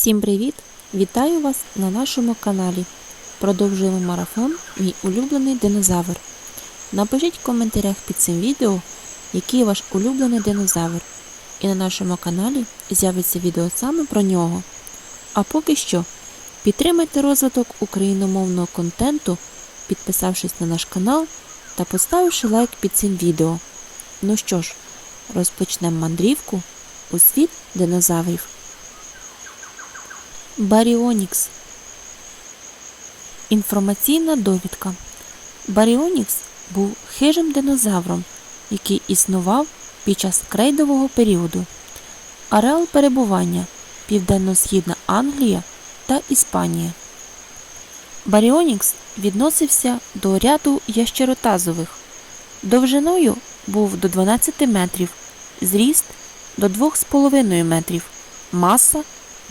Всім привіт! Вітаю вас на нашому каналі. Продовжуємо марафон Мій улюблений динозавр. Напишіть в коментарях під цим відео, який ваш улюблений динозавр. І на нашому каналі з'явиться відео саме про нього. А поки що, підтримайте розвиток україномовного контенту, підписавшись на наш канал та поставивши лайк під цим відео. Ну що ж, розпочнемо мандрівку у світ динозаврів. Баріонікс. Інформаційна довідка. Баріонікс був хижим динозавром, який існував під час крейдового періоду. Ареал перебування Південно-Східна Англія та Іспанія. Баріонікс відносився до ряду ящеротазових. Довжиною був до 12 метрів, зріст до 2,5 метрів, маса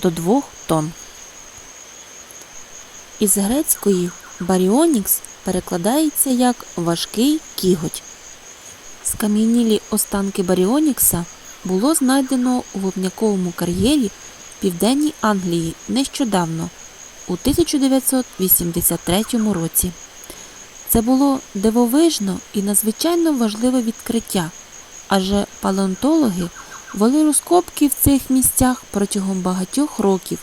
до 2 тонн. Із грецької баріонікс перекладається як важкий кіготь. Скам'янілі останки баріонікса було знайдено у вовняковому кар'єрі в південній Англії нещодавно, у 1983 році. Це було дивовижно і надзвичайно важливе відкриття, адже палеонтологи вели розкопки в цих місцях протягом багатьох років,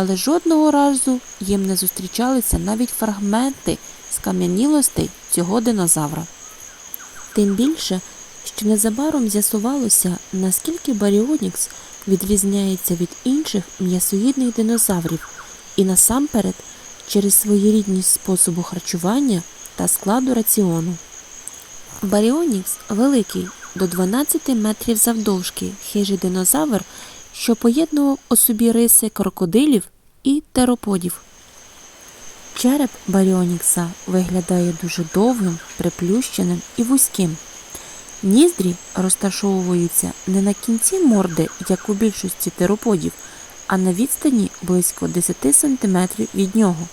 але жодного разу їм не зустрічалися навіть фрагменти скам'янілостей цього динозавра. Тим більше, що незабаром з'ясувалося, наскільки баріонікс відрізняється від інших м'ясоїдних динозаврів і насамперед через своєрідність способу харчування та складу раціону. Баріонікс великий, до 12 метрів завдовжки, хижий динозавр, що поєднував у собі риси крокодилів і тероподів. Череп баріонікса виглядає дуже довгим, приплющеним і вузьким. Ніздрі розташовуються не на кінці морди, як у більшості тероподів, а на відстані близько 10 см від нього.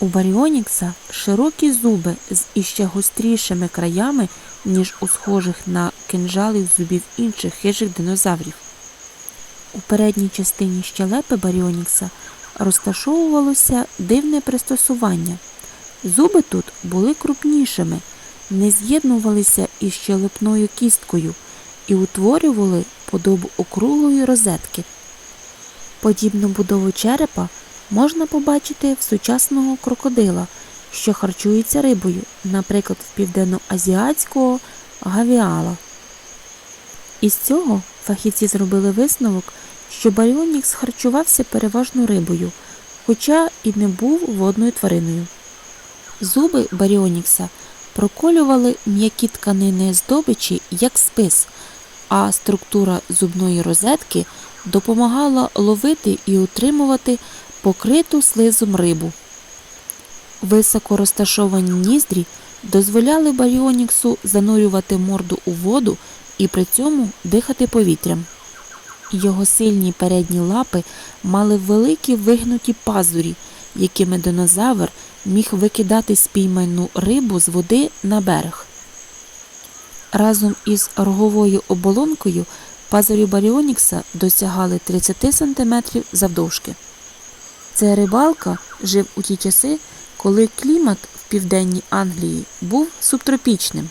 У баріонікса широкі зуби з іще гострішими краями, ніж у схожих на кинжали зубів інших хижих динозаврів. У передній частині щелепи баріонікса розташовувалося дивне пристосування. Зуби тут були крупнішими, не з'єднувалися із щелепною кісткою і утворювали подобу округлої розетки. Подібну будову черепа можна побачити в сучасного крокодила, що харчується рибою, наприклад, в південноазіатського гавіала. Із цього фахівці зробили висновок, що баріонікс харчувався переважно рибою, хоча і не був водною твариною. Зуби баріонікса проколювали м'які тканини здобичі як спис, а структура зубної розетки допомагала ловити і утримувати покриту слизом рибу. Високо розташовані ніздрі дозволяли баріоніксу занурювати морду у воду і при цьому дихати повітрям. Його сильні передні лапи мали великі вигнуті пазурі, якими динозавр міг викидати спійману рибу з води на берег. Разом із роговою оболонкою пазурі баріонікса досягали 30 см завдовжки. Цей рибалка жив у ті часи, коли клімат в південній Англії був субтропічним.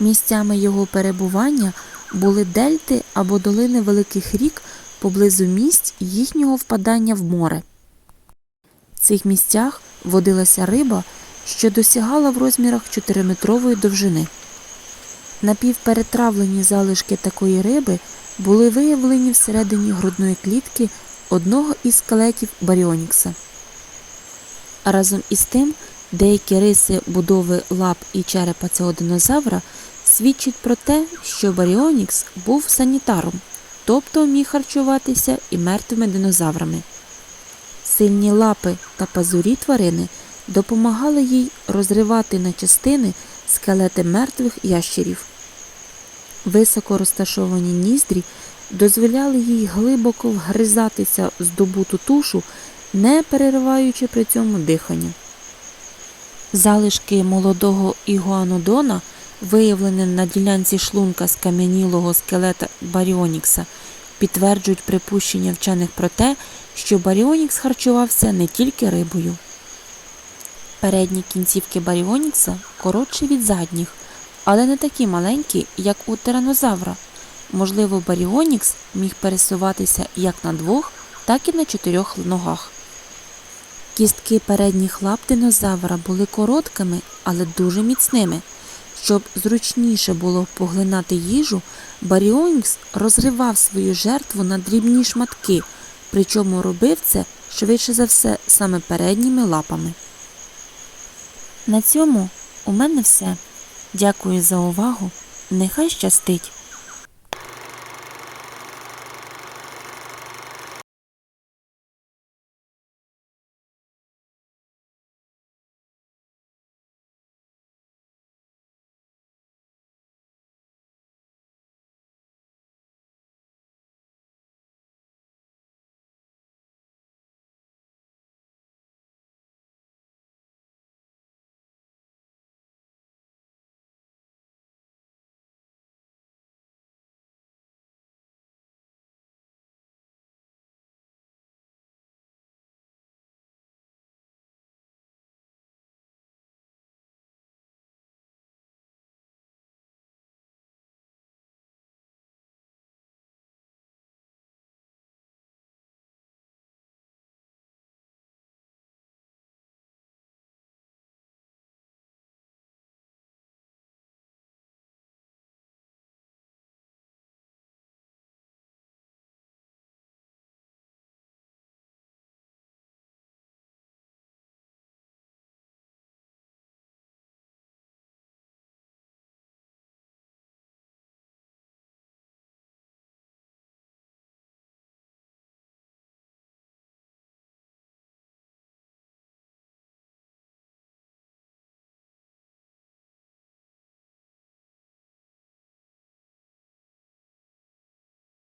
Місцями його перебування були дельти або долини великих рік поблизу місць їхнього впадання в море. В цих місцях водилася риба, що досягала в розмірах 4-метрової довжини. Напівперетравлені залишки такої риби були виявлені всередині грудної клітки одного із скелетів Баріонікса. Разом із тим, деякі риси будови лап і черепа цього динозавра свідчать про те, що Баріонікс був санітаром, тобто міг харчуватися і мертвими динозаврами. Сильні лапи та пазурі тварини допомагали їй розривати на частини скелети мертвих ящерів. Високо розташовані ніздрі дозволяли їй глибоко вгризатися здобуту тушу, не перериваючи при цьому дихання. Залишки молодого ігуанодона, виявлені на ділянці шлунка скам'янілого скелета Баріонікса, підтверджують припущення вчених про те, що Баріонікс харчувався не тільки рибою. Передні кінцівки Баріонікса коротші від задніх, але не такі маленькі, як у тиранозавра. Можливо, Баріонікс міг пересуватися як на двох, так і на чотирьох ногах. Кістки передніх лап динозавра були короткими, але дуже міцними. Щоб зручніше було поглинати їжу, Баріонікс розривав свою жертву на дрібні шматки, причому робив це швидше за все саме передніми лапами. На цьому у мене все. Дякую за увагу. Нехай щастить!